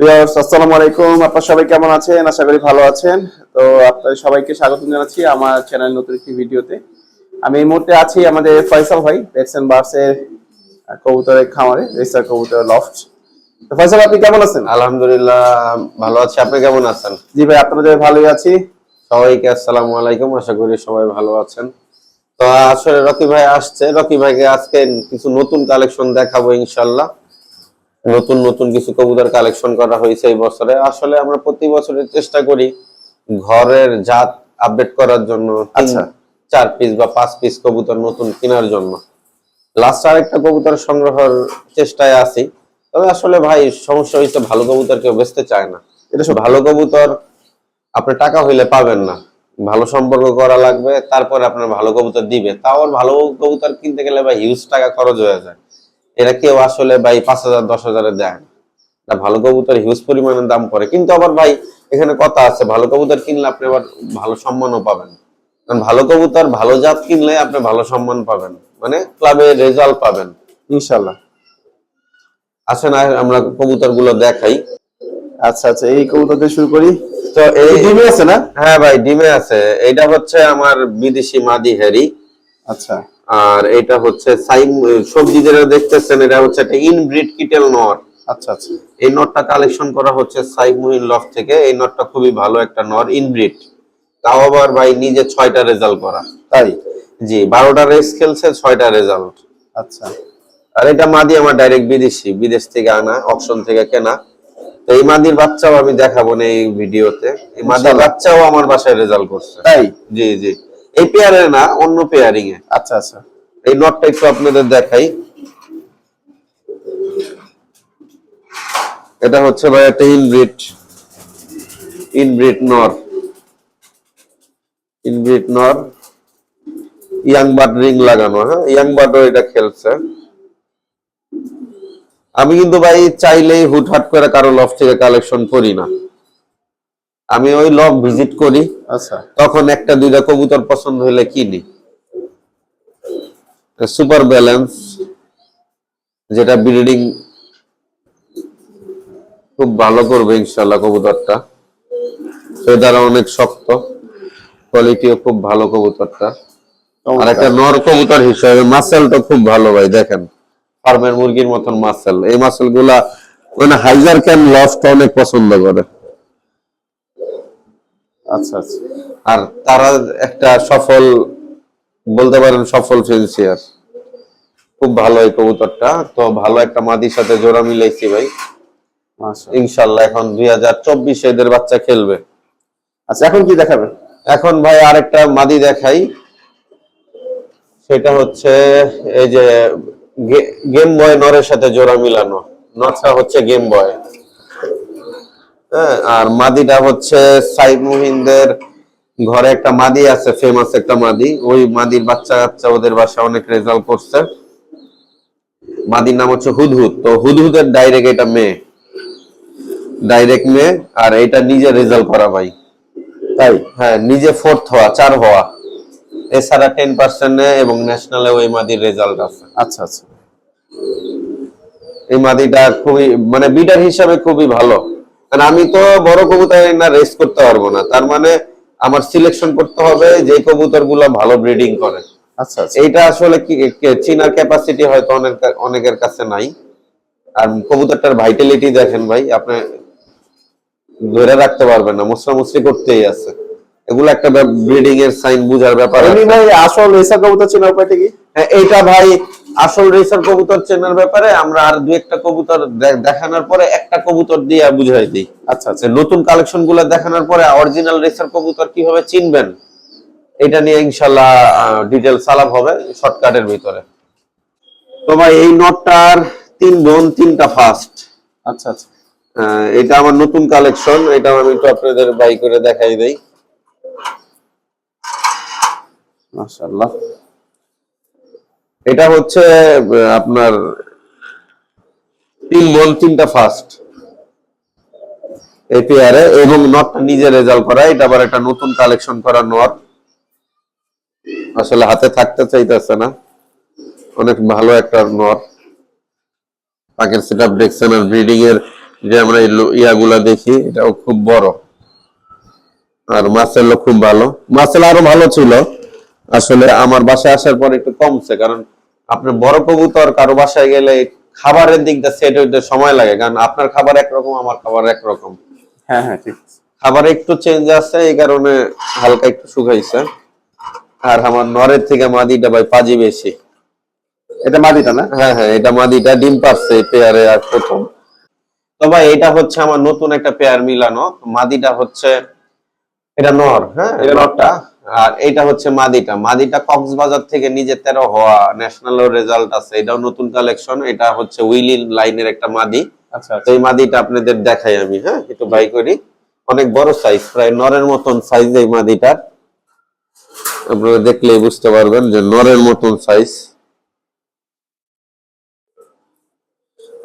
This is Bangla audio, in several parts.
আসসালামু আলাইকুম। আপনারা সবাই কেমন আছেন? আশা করি ভালো আছেন। তো আপনাদের সবাইকে স্বাগত জানাচ্ছি আমার চ্যানেল নতুন একটি ভিডিওতে। আমি এই মুহূর্তে আছি আমাদের ফয়সাল ভাই ভ্যাকসিন বার্সের কবুতরের খামারে রেসার কবুতরের লফট তো ফয়সাল আপনি কেমন আছেন? আলহামদুলিল্লাহ ভালো আছি। আপনি কেমন আছেন? জি ভাই আপনাদের ভালোই আছি। সবাইকে আসসালামু আলাইকুম। আশা করি সবাই ভালো আছেন। তো আসলে রকি ভাই আসছে। রকি ভাইকে আজকে কিছু নতুন কালেকশন দেখাবো ইনশাল্লাহ। নতুন নতুন কিছু কবুতর কালেকশন করা হয়েছে এই বছরে। আসলে আমরা প্রতি বছরের চেষ্টা করি ঘরের জাত আপডেট করার জন্য আচ্ছা। চার পিস বা পাঁচ পিস কবুতর নতুন কেনার জন্য। লাস্ট আরেকটা কবুতর সংগ্রহের চেষ্টায় আছি। তবে আসলে ভাই সমস্যা হয়েছে ভালো কবুতর কেউ বেচতে চায় না। এটা সব ভালো কবুতর আপনি টাকা হইলে পাবেন না। ভালো সম্পর্ক করা লাগবে তারপরে আপনার ভালো কবুতর দিবে। তাও আর ভালো কবুতর কিনতে গেলে ভাই হিউজ টাকা খরচ হয়ে যায়। এরা কেউ আসলে ভাই পাঁচ হাজার দশ হাজারে দেয় না। ভালো কবুতর হিউজ পরিমাণে দাম পড়ে কিন্তু আবার ভাই এখানে কথা আছে ভালো কবুতর কিনলে আপনি আবার ভালো সম্মানও পাবেন। কারণ ভালো কবুতর ভালো জাত কিনলে আপনি ভালো সম্মান পাবেন। মানে ক্লাবে রেজাল্ট পাবেন। ইনশাল্লাহ। আসেন আমরা কবুতরগুলো দেখাই। আচ্ছা আচ্ছা এই কবুতর দিয়ে শুরু করি। তো এই এই ডিমে আছে না? হ্যাঁ ভাই ডিমে আছে। এটা হচ্ছে আমার বিদেশি মাদি হ্যারি আচ্ছা। আর এটা হচ্ছে সাইম সবজি যেটা দেখতেছেন এটা হচ্ছে একটা ইনব্রিড কিটেল নট আচ্ছা আচ্ছা। এই নটটা কালেকশন করা হচ্ছে সাইম মুহিন লফ থেকে। এই নটটা খুবই ভালো একটা নট ইনব্রিড তাও আবার ভাই নিজে ছয়টা রেজাল্ট করা। তাই? জি বারোটা রেস খেলছে ছয়টা রেজাল্ট আচ্ছা। আর এটা মাদি আমার ডাইরেক্ট বিদেশি বিদেশ থেকে আনা অপশন থেকে কেনা। তো এই মাদির বাচ্চাও আমি দেখাবো না এই ভিডিওতে। এই মাদির বাচ্চাও আমার বাসায় রেজাল্ট করছে। তাই? জি জি। এই পেয়ারের না অন্য পেয়ারিং এ। আচ্ছা আচ্ছা। এই নটটা একটু আপনাদের দেখাই। এটা হচ্ছে ভাই একটা ইনব্রিড ইনব্রিড নর ইনব্রিড নর ইয়াং বাট রিং লাগানো হ্যাঁ? ইয়াং বাটও এটা খেলছে। আমি কিন্তু ভাই চাইলেই হুটহাট করে কারও লফ থেকে কালেকশন করি না। আমি ওই লফ ভিজিট করি। আচ্ছা। তখন একটা দুইটা কবুতর পছন্দ হলে কিনি। সুপার ব্যালেন্স যেটা ব্রিডিং খুব ভালো করবে ইনশাল্লাহ কবুতরটা। সেটার অনেক শক্ত কোয়ালিটিও খুব ভালো কবুতরটা। আর একটা নর কবুতর হিসাবে মাসেলটা খুব ভালো ভাই দেখেন। ফার্মের মুরগির মতন মাসেল এই মাসেলগুলা মানে হাইজার ক্যান লফট অনেক পছন্দ করে। আচ্ছা আচ্ছা। আর তারা একটা সফল বলতে পারেন সফল ফেন্সিয়ার খুব ভালো এই কবুতরটা। তো ভালো একটা মাদির সাথে জোড়া মিলাইছি ভাই। ইনশাল্লাহ এখন দুই হাজার চব্বিশে এদের বাচ্চা খেলবে। আচ্ছা এখন কি দেখাবে এখন ভাই আরেকটা মাদি দেখাই। সেটা হচ্ছে এই যে গেম বয় নরের সাথে জোড়া মিলানো। নটটা হচ্ছে গেম বয় হ্যাঁ আর মাদিটা হচ্ছে সাইদ মুহিনদের ঘরে একটা মাদি আছে ফেমাস একটা মাদি। ওই মাদির বাচ্চা কাচ্চা ওদের বাসা অনেক রেজাল্ট করছে। মাদির নাম হচ্ছে হুদহুদ। তো হুদহুদের ডাইরেক্ট এটা মেয়ে। ডাইরেক্ট মেয়ে আর এটা নিজে রেজাল্ট করা ভাই। তাই? হ্যাঁ নিজে ফোর্থ হওয়া চার হওয়া। এছাড়া টেন পার্সেন্টে এবং ন্যাশনালে ওই মাদির রেজাল্ট আছে। আচ্ছা আচ্ছা। এই মাদিটা খুবই মানে বিডার হিসাবে খুবই ভালো। কারণ আমি তো বড় কবুতর না রেস করতে পারব না। তার মানে আমার সিলেকশন করতে হবে যে কবুতরগুলো ভালো ব্রিডিং করে। আচ্ছা আচ্ছা। এইটা আসলে কি চিনার ক্যাপাসিটি হয়তো অনেক অনেকের কাছে নাই। আর কবুতরটার ভাইটালিটি দেখেন ভাই আপনি ধরে রাখতে পারবেন না মুসরা মুসরি করতেই আছে। এগুলো একটা ব্রিডিং এর সাইন বুঝার ব্যাপার। ভাই আসল রেসা কবুতর চেনা উপায়টা কি? হ্যাঁ, এইটা ভাই আসল রেসার কবুতর চেনার ব্যাপারে আমরা আর দু একটা কবুতর দেখানোর পরে একটা কবুতর দিয়ে বুঝাই দিই। আচ্ছা আচ্ছা। নতুন কালেকশনগুলো দেখানোর পরে অরিজিনাল রেসার কবুতর কীভাবে চিনবেন এটা নিয়ে ইনশাল্লাহ ডিটেল সালাপ হবে শর্টকাটের ভিতরে। তো ভাই এই নটটার তিন বোন তিনটা ফার্স্ট আচ্ছা আচ্ছা। এটা আমার নতুন কালেকশন এটা আমি একটু আপনাদের বাই করে দেখাই দেই। মাশাআল্লাহ। এটা হচ্ছে আপনার তিন বোন, তিনটা ফার্স্ট এই এবং নটটা নিজে রেজাল্ট করা, এটা আবার একটা নতুন কালেকশন করা নট আসলে হাতে থাকতে চাইতেছে না। অনেক ভালো একটা নট সেট আপ দেখছেন আর ব্রিডিং এর যে আমরা ইয়াগুলা দেখি, এটাও খুব বড়। আর মার্সেলও খুব ভালো। মার্সেল আরও ভালো ছিল। আসলে আমার বাসায় আসার পর একটু কমছে, কারণ আপনার বড় কবুতর কারও বাসায় গেলে খাবারের দিকটা সেট হইতে সময় লাগে কারণ আপনার খাবার একরকম আমার খাবার একরকম। হ্যাঁ হ্যাঁ ঠিক। খাবারে একটু চেঞ্জ আছে এই কারণে হালকা একটু শুকাইছে। আর আমার নরের থেকে মাদিটা ভাই পাজি বেশি। এটা মাদিটা না? হ্যাঁ হ্যাঁ এটা মাদিটা ডিম পাচ্ছে পেয়ারে আর প্রথম। তো ভাই এটা হচ্ছে আমার নতুন একটা পেয়ার মিলানো। মাদিটা হচ্ছে এটা নর হ্যাঁ? এটা নরটা। আর এটা হচ্ছে মাদিটা। মাদিটা কক্সবাজার থেকে নিজে তেরো হওয়া ন্যাশনাল রেজাল্ট আছে। এটাও নতুন কালেকশন এটা হচ্ছে উইলিন লাইনের একটা মাদি। আচ্ছা তো এই মাদিটা আপনাদের দেখাই আমি হ্যাঁ? একটু বাই করি। অনেক বড় সাইজ প্রায় নরের মতন সাইজ এই মাদিটার। আপনারা দেখলেই বুঝতে পারবেন যে নরের মতন সাইজ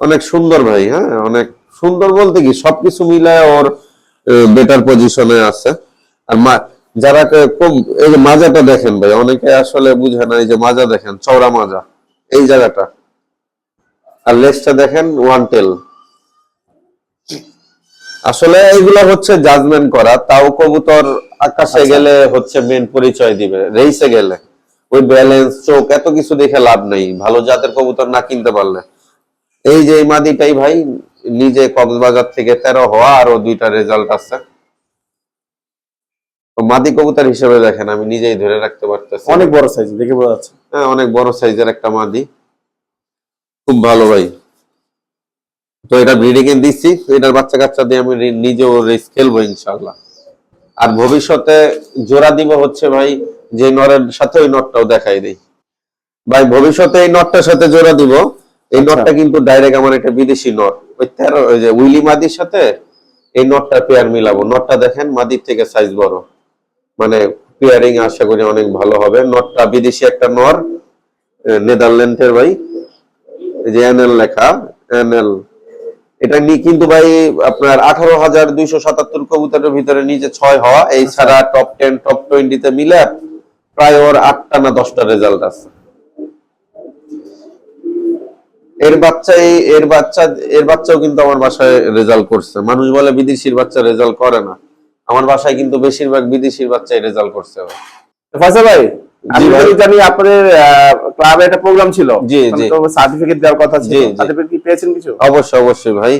অনেক সুন্দর ভাই হ্যাঁ? অনেক সুন্দর বলতে কি সবকিছু মিলায় ওর বেটার পজিশনে আছে। আর মা যারা কম এই যে মাজাটা দেখেন ভাই অনেকে আসলে বুঝে না এই যে মাজা দেখেন চওড়া মাজা এই জায়গাটা। আর লেজটা দেখেন ওয়ান টেল আসলে এইগুলা হচ্ছে জাজমেন্ট করা তাও কবুতর আকাশে গেলে হচ্ছে মেন পরিচয় দিবে রেইসে গেলে। ওই ব্যালেন্স চোখ এত কিছু দেখে লাভ নেই ভালো জাতের কবুতর না কিনতে পারলে। এই যে এই মাদিটাই ভাই নিজে কক্সবাজার থেকে তেরো হওয়া আরও দুইটা রেজাল্ট আছে। মাদি কবুতর হিসেবে দেখেন আমি নিজেই ধরে রাখতে পারতেছি। অনেক বড় সাইজ দেখে বোঝা যাচ্ছে। হ্যাঁ অনেক বড় সাইজের একটা মাদি। খুব ভালো ভাই। তো এটা ব্রিডিং এ দিচ্ছি এটার বাচ্চা কাচ্চা দিয়ে আমি নিজেও রেস খেলব ইনশাল্লাহ আর ভবিষ্যতে জোড়া দিব হচ্ছে ভাই যে নরের সাথে ওই নটটাও দেখাই দিই। ভাই ভবিষ্যতে এই নটটার সাথে জোড়া দিব। এই আচ্ছা। নটটা কিন্তু ডাইরেক্ট আমার একটা বিদেশি নট ওই তেরো ওই যে উইলি মাদির সাথে এই নটটা পেয়ার মিলাবো। নটটা দেখেন মাদির থেকে সাইজ বড়। মানে পেয়ারিং আশা করি অনেক ভালো হবে। নটটা বিদেশি একটা নর নেদারল্যান্ডের ভাই। যে এনএল লেখা এনএল। এটা নিয়ে কিন্তু ভাই আপনার আঠারো হাজার দুইশো সাতাত্তর কবুতরের ভিতরে নিচে ছয় হওয়া এই ছাড়া টপ টেন টপ টোয়েন্টিতে মিলে প্রায় ওর আটটা না দশটা রেজাল্ট আছে। এর বাচ্চাই এর বাচ্চা এর বাচ্চাও কিন্তু আমার বাসায় রেজাল্ট করছে। মানুষ বলে বিদেশির বাচ্চা রেজাল্ট করে না। আমার বাসায় কিন্তু বেশিরভাগ বিদেশির বাচ্চাই রেজাল্ট করছে। ফয়সাল ভাই আমি জানি আপনাদের ক্লাবে একটা প্রোগ্রাম ছিল জি, জি। সার্টিফিকেট দেওয়ার কথা ছিল। সার্টিফিকেট কি পেয়েছেন কিছু অবশ্যই অবশ্যই ভাই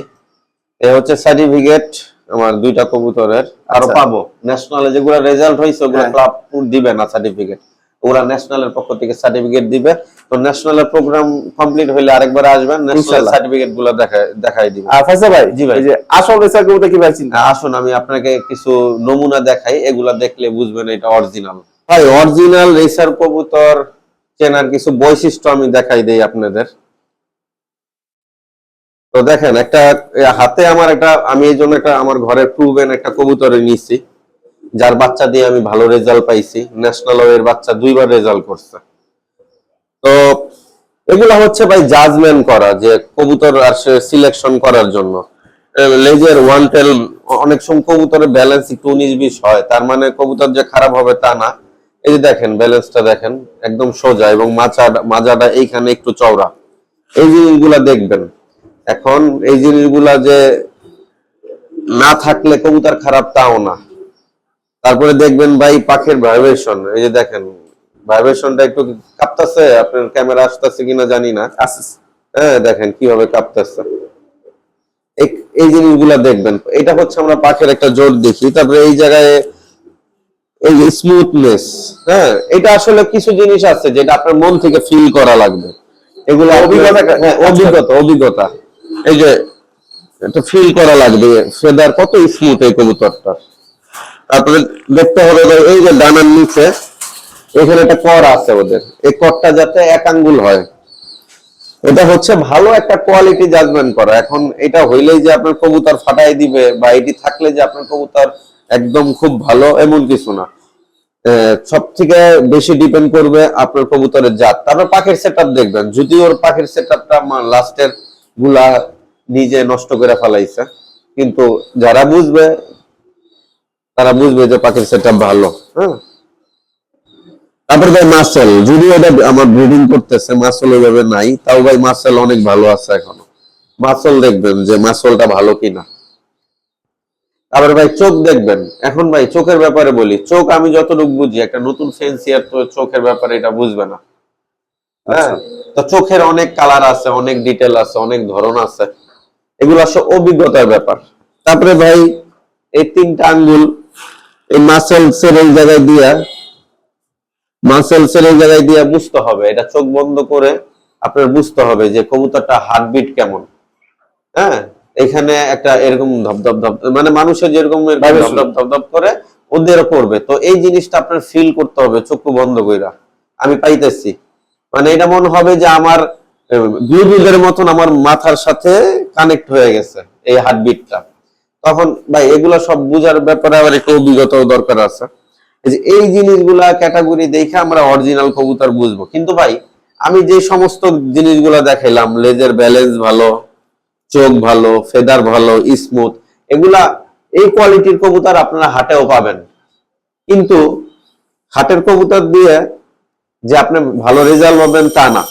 এ হচ্ছে সার্টিফিকেট আমার দুইটা কবুতরের আরও আচ্ছা। পাবো ন্যাশনালে যেগুলো রেজাল্ট হয়েছে ওগুলো। ক্লাব দিবে না সার্টিফিকেট ওরা ন্যাশনালের পক্ষ থেকে সার্টিফিকেট দিবে। তো ন্যাশনালের প্রোগ্রাম কমপ্লিট হইলে আরেকবার আসবেন ন্যাশনাল সার্টিফিকেটগুলো দেখায় দেখাই দিবে। আর ভাই জি ভাই। এই যে আসল রেসার গুলোতে কি ভাই চিন্তা আসুন আমি আপনাকে কিছু নমুনা দেখাই এগুলা দেখলে বুঝবেন এটা অরিজিনাল ভাই অরিজিনাল রেসার কবুতর চেনার কিছু বৈশিষ্ট্য আমি দেখাই দেই আপনাদের। তো দেখেন একটা হাতে আমার একটা আমি এই জন্য একটা আমার ঘরে প্রুভেন একটা কবুতরে নিছি। যার বাচ্চা দিয়ে আমি ভালো রেজাল্ট পাইছি ন্যাশনাল এর বাচ্চা দুইবার রেজাল্ট করছে। তো এগুলা হচ্ছে ভাই জাজমেন্ট করা, যে কবুতর আর সিলেকশন করার জন্য। লেজের ওয়ান টেল অনেক সময় কবুতরের ব্যালেন্স একটু উনিশ বিশ হয়, তার মানে কবুতর যে খারাপ হবে তা না। এই যে দেখেন ব্যালেন্সটা দেখেন, একদম সোজা এবং মাচা মাজাটা এইখানে একটু চওড়া। এই জিনিসগুলা দেখবেন। এখন এই জিনিসগুলা যে না থাকলে কবুতর খারাপ তাও না। তারপরে দেখবেন ভাই পাখির ভাইব্রেশন এই যে দেখেন ভাইব্রেশনটা একটু কাঁপতাছে আপনার ক্যামেরা আসতেছে কিনা জানি না। আচ্ছা হ্যাঁ দেখেন কীভাবে কাঁপতেছে। এই- জিনিসগুলা দেখবেন। এটা হচ্ছে আমরা পাখের একটা জোর দেখি। তারপরে এই জায়গায় এই স্মুথনেস হ্যাঁ এটা আসলে কিছু জিনিস আছে যেটা আপনার মন থেকে ফিল করা লাগবে। এগুলো অভিজ্ঞতা- হ্যাঁ, অভিজ্ঞতা অভিজ্ঞতা। এই যে এটা ফিল করা লাগবে। ফেদার কত স্মুথ এই কবুতরটা তারপরে দেখতে হবে এই যে ডানার নিচে, এখানে একটা কর আছে ওদের। এই করটা যাতে এক আঙ্গুল হয়। এটা হচ্ছে ভালো একটা কোয়ালিটি জাজমেন্ট করা। এখন এটা হইলেই যে আপনার কবুতর ফাটাই দিবে বা এটি থাকলে যে আপনার কবুতর একদম খুব ভালো এমন কিছু না। সব থেকে বেশি ডিপেন্ড করবে আপনার কবুতরের জাত। তারপর পাখির সেট দেখবেন। যদি ওর পাখির সেট আপটা লাস্টেরগুলা নিজে নষ্ট করে ফেলাইছে, কিন্তু যারা বুঝবে তারা বুঝবে যে পাখির সেট ভালো। হ্যাঁ তারপর ভাই মার্সেল যদিও এটা আমার ব্রিডিং করতেছে মার্সেল ওইভাবে নাই তাও ভাই মার্সেল অনেক ভালো আছে এখনও। মাসল দেখবেন যে মাসলটা ভালো কিনা। তারপরে ভাই চোখ দেখবেন এখন ভাই চোখের ব্যাপারে বলি চোখ আমি যতটুকু বুঝি একটা নতুন সেন্সিয়ার তো চোখের ব্যাপারে এটা বুঝবে না। হ্যাঁ? তো চোখের অনেক কালার আছে অনেক ডিটেল আছে অনেক ধরন আছে। এগুলো আসলে অভিজ্ঞতার ব্যাপার। তারপরে ভাই এই তিনটা আঙ্গুল এই মাসেলসের এই জায়গায় দিয়া মাসেলসের এই জায়গায় দিয়া বুঝতে হবে। এটা চোখ বন্ধ করে আপনার বুঝতে হবে যে কবুতরটা হার্টবিট কেমন। হ্যাঁ? এখানে একটা এরকম ধপধপ ধপ মানে মানুষের যেরকম. ধপধপ ধপধপ করে ওদেরও করবে। তো এই জিনিসটা আপনার ফিল করতে হবে চক্ষু বন্ধ কইরা। আমি পাইতেছি। মানে এটা মনে হবে যে আমার ব্লুটুথের মতন আমার মাথার সাথে কানেক্ট হয়ে গেছে এই হার্টবিটটা তখন ভাই, এগুলা সব বুঝার ব্যাপারে আবার একটু অভিজ্ঞতা দরকার আছে। এই জিনিসগুলা ক্যাটাগরি দেখে আমরা অরিজিনাল কবুতর বুঝব। কিন্তু ভাই, আমি যে সমস্ত জিনিসগুলা দেখাইলাম লেজের ব্যালেন্স ভালো, চোখ ভালো ফেদার ভালো স্মুথ এগুলা এই কোয়ালিটির কবুতর আপনারা হাটেও পাবেন। কিন্তু হাটের কবুতর দিয়ে যে আপনি ভালো রেজাল্ট পাবেন তা না।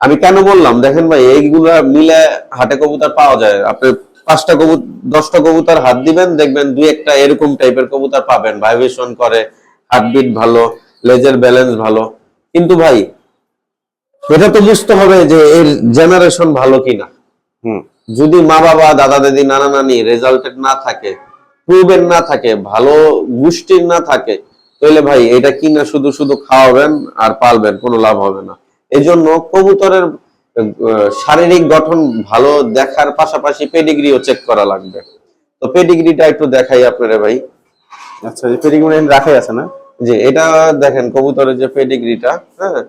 আমি কেন বললাম, দেখেন ভাই, এইগুলা মিলে হাটে কবুতর পাওয়া যায়। আপনি পাঁচটা কবুতর দশটা কবুতর হাত দিবেন দেখবেন দুই একটা এরকম টাইপের কবুতর পাবেন। ভাইব্রেশন করে হার্টবিট ভালো লেজের ব্যালেন্স ভালো। কিন্তু ভাই এটা তো বুঝতে হবে যে এর জেনারেশন ভালো কিনা। হুম। যদি মা বাবা দাদা দাদি নানা নানি রেজাল্টেড না থাকে প্রুভেন না থাকে ভালো গোষ্ঠীর না থাকে তাহলে ভাই এটা কিনা শুধু শুধু খাওয়াবেন আর পালবেন কোনো লাভ হবে না। এই জন্য কবুতরের শারীরিক গঠন ভালো দেখার পাশাপাশি পেডিগ্রিও চেক করা লাগবে। তো পেডিগ্রিটা একটু দেখাই আপনারা ভাই। আচ্ছা যে পেডিগ্রি রাখাই আছে না? যে এটা দেখেন কবুতরের যে পেডিগ্রিটা হ্যাঁ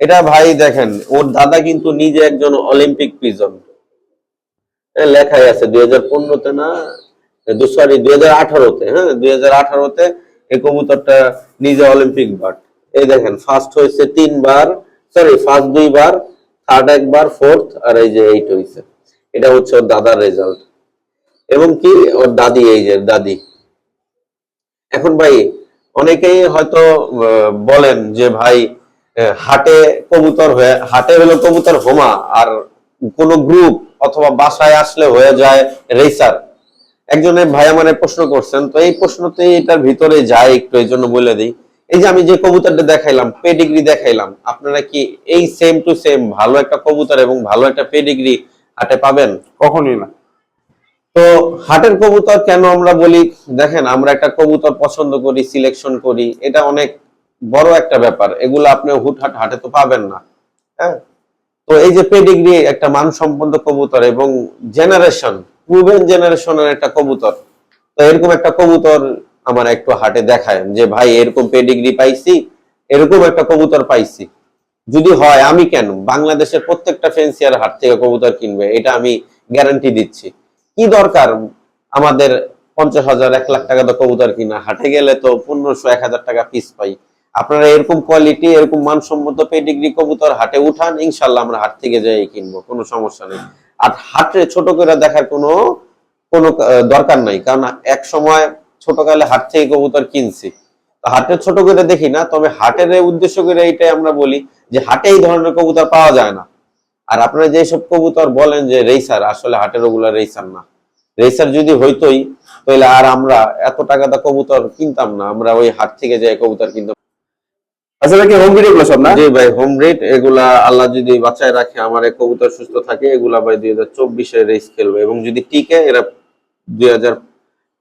এটা ভাই দেখেন ওর দাদা কিন্তু নিজে একজন অলিম্পিক পিজন লেখাই আছে দুই হাজার পনেরোতে না সরি দুই হাজার আঠারোতে হ্যাঁ দুই হাজার আঠারোতে এই কবুতরটা নিজে অলিম্পিক বার্ড এই দেখেন ফার্স্ট হয়েছে তিনবার সরি ফার্স্ট দুইবার থার্ড একবার ফোর্থ আর এই যে এইট হয়েছে এটা হচ্ছে ওর দাদার রেজাল্ট এবং কি, ওর দাদি, এই যে দাদি। এখন ভাই, অনেকেই হয়তো বলেন যে ভাই হাটে কবুতর হয়ে, হাটে হলো কবুতর হোমা, আর কোন গ্রুপ অথবা বাসায় আসলে হয়ে যায় রেসার একজনের ভাই আমারে প্রশ্ন করছেন, তো এই প্রশ্নতে এটার ভিতরে যায় একটু, এই জন্য বলে দিই। এই যে আমি যে কবুতরটা দেখাইলাম পেডিগ্রি দেখাইলাম আপনারা কি এই সেম টু সেম ভালো একটা কবুতর এবং ভালো একটা পেডিগ্রি হাটে পাবেন? কখনই না। তো হাটের কবুতর কেন আমরা বলি দেখেন আমরা একটা কবুতর পছন্দ করি সিলেকশন করি এটা অনেক বড় একটা ব্যাপার। এগুলো আপনি হুটহাট হাটে তো পাবেন না হ্যাঁ? তো এই যে পেডিগ্রি একটা মানসম্পন্ন কবুতর এবং জেনারেশন প্রুভেন জেনারেশনের একটা কবুতর তো এরকম একটা কবুতর আমার একটু হাটে দেখায় যে, ভাই, এরকম পেডিগ্রি পাইছি, এরকম একটা কবুতর পাইছি। যদি হয়, আমি কেন? বাংলাদেশের প্রত্যেকটা ফেন্সিয়ার হাট থেকে কবুতর কিনবে, এটা আমি গ্যারান্টি দিচ্ছি। কি দরকার? আমাদের পঞ্চাশ হাজার, এক লাখ টাকা তো কবুতর কিনা। হাটে গেলে তো পনেরোশো, এক হাজার টাকা পিস পাই। আপনারা এরকম কোয়ালিটি এরকম মানসম্মত পেডিগ্রি কবুতর হাটে উঠান ইনশাল্লাহ আমরা হাট থেকে যাই কিনবো, কোনো সমস্যা নেই। আর হাটে ছোট করে দেখার কোনো কোনো দরকার নাই। কারণ এক সময় ছোটকালে হাট থেকে কবুতর কিনছি। তো হাটে ছোট করে দেখি না তবে হাটের উদ্দেশ্য করে এইটাই আমরা বলি যে হাটে এই ধরনের কবুতর পাওয়া যায় না। আর আপনারা যেসব কবুতর বলেন যে রেসার আসলে হাটের ওগুলা রেসার না। রেসার যদি হইতোই তাহলে আর আমরা এত টাকা দা কবুতর কিনতাম না আমরা ওই হাট থেকে যাই কবুতর কিনতাম। আচ্ছা ভাই হোম ভিডিও গুলো সব না? জি ভাই হোম রেট এগুলা আল্লাহ যদি বাঁচায় রাখে আমার এই কবুতর সুস্থ থাকে এগুলা ভাই দুই হাজার চব্বিশে রেস খেলবে। এবং যদি টিকে এরা দুই হাজার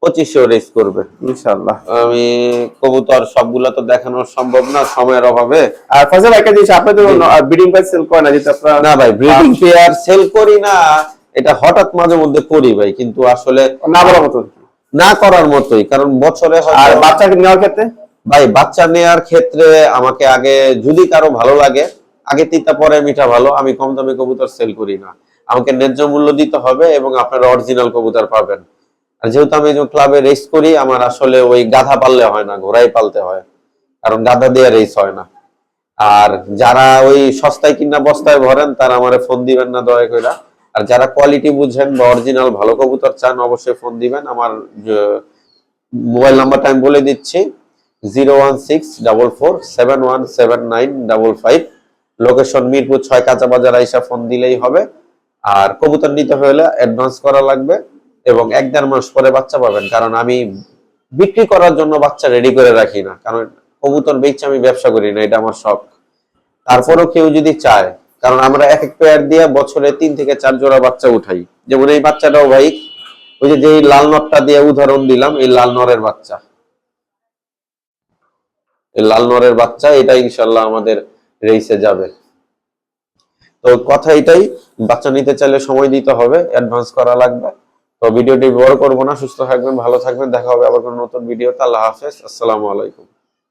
পঁচিশেও রেস করবে ইনশাআল্লাহ। আমি কবুতর সবগুলা তো দেখানো সম্ভব না সময়ের অভাবে। আর ফজল একটা জিনিস আপনি তো বিডিং প্রাইস সেল করেন না যেটা আপনার না ভাই ব্রিডিং পেয়ার সেল করি না এটা হঠাৎ মাঝে মধ্যে করি ভাই কিন্তু আসলে না বলার মতো। না করার মতোই কারণ বছরে আর বাচ্চাকে নেওয়ার ক্ষেত্রে? ভাই বাচ্চা নেওয়ার ক্ষেত্রে আমাকে আগে যদি কারও ভালো লাগে আগে তিতা পরে মিঠা ভালো আমি কম দামে কবুতর সেল করি না। আমাকে ন্যায্য মূল্য দিতে হবে এবং আপনারা অরিজিনাল কবুতর পাবেন। আর যেহেতু আমি ক্লাবে রেস করি, আমার আসলে ওই গাধা পাললে হয় না, ঘোড়াই পালতে হয়। কারণ গাধা দিয়ে রেস হয় না। আর যারা ওই সস্তায় কিনা বস্তায় ভরেন, তারা আমার ফোন দিবেন না দয়া করে আর যারা কোয়ালিটি বুঝেন বা অরিজিনাল ভালো কবুতর চান, অবশ্যই ফোন দিবেন। আমার মোবাইল নাম্বারটা আমি বলে দিচ্ছি zero one six double four seven one seven nine double five location Mirpur ছয় কাঁচা বাজার আইসা ফোন দিলেই হবে। আর কবুতর নিতে হলে অ্যাডভান্স করা লাগবে। এবং এক দেড় মাস পরে বাচ্চা পাবেন, কারণ আমি বিক্রি করার জন্য বাচ্চা রেডি করে রাখি না। কারণ কবুতর বেচে আমি ব্যবসা করি না, এটা আমার শখ। তারপরও কেউ যদি চায়, কারণ আমরা এক এক পেয়ার দিয়ে বছরে তিন থেকে চার জোড়া বাচ্চা উঠাই। যেমন এই বাচ্চাটাও ভাই, ওই যে লাল নটটা দিয়ে উদাহরণ দিলাম, এই লাল নরের বাচ্চা। এই লাল নরের বাচ্চা, এটা ইনশাল্লাহ আমাদের রেসে যাবে। তো কথা এটাই, বাচ্চা নিতে চাইলে সময় দিতে হবে অ্যাডভান্স করা লাগবে। তো ভিডিওটি বড় করব না, সুস্থ থাকবেন, ভালো থাকবেন, দেখা হবে আবার কোনো নতুন ভিডিওতে। আল্লাহ হাফেজ, আসসালামু আলাইকুম।